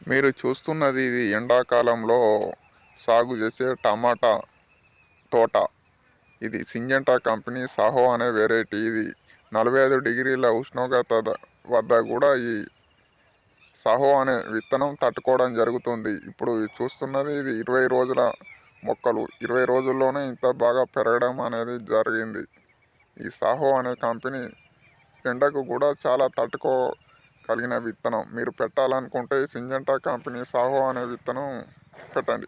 మీరు చూస్తున్నది ఇది ఎండాకాలంలో సాగు చేసే టమాటా తోట. ఇది సింజంటా కంపెనీ సాహో అనే వెరైటీ. ఇది నలభై ఐదు డిగ్రీల ఉష్ణోగ్రత వద్ద కూడా ఈ సాహో అనే విత్తనం తట్టుకోవడం జరుగుతుంది. ఇప్పుడు ఇది చూస్తున్నది ఇది ఇరవై రోజుల మొక్కలు. ఇరవై రోజుల్లోనే ఇంత బాగా పెరగడం అనేది జరిగింది. ఈ సాహో అనే కంపెనీ ఎండకు కూడా చాలా తట్టుకో కలిగిన విత్తనం. మీరు పెట్టాలనుకుంటే సింజంటా కంపెనీ సాహో అనే విత్తనం పెట్టండి.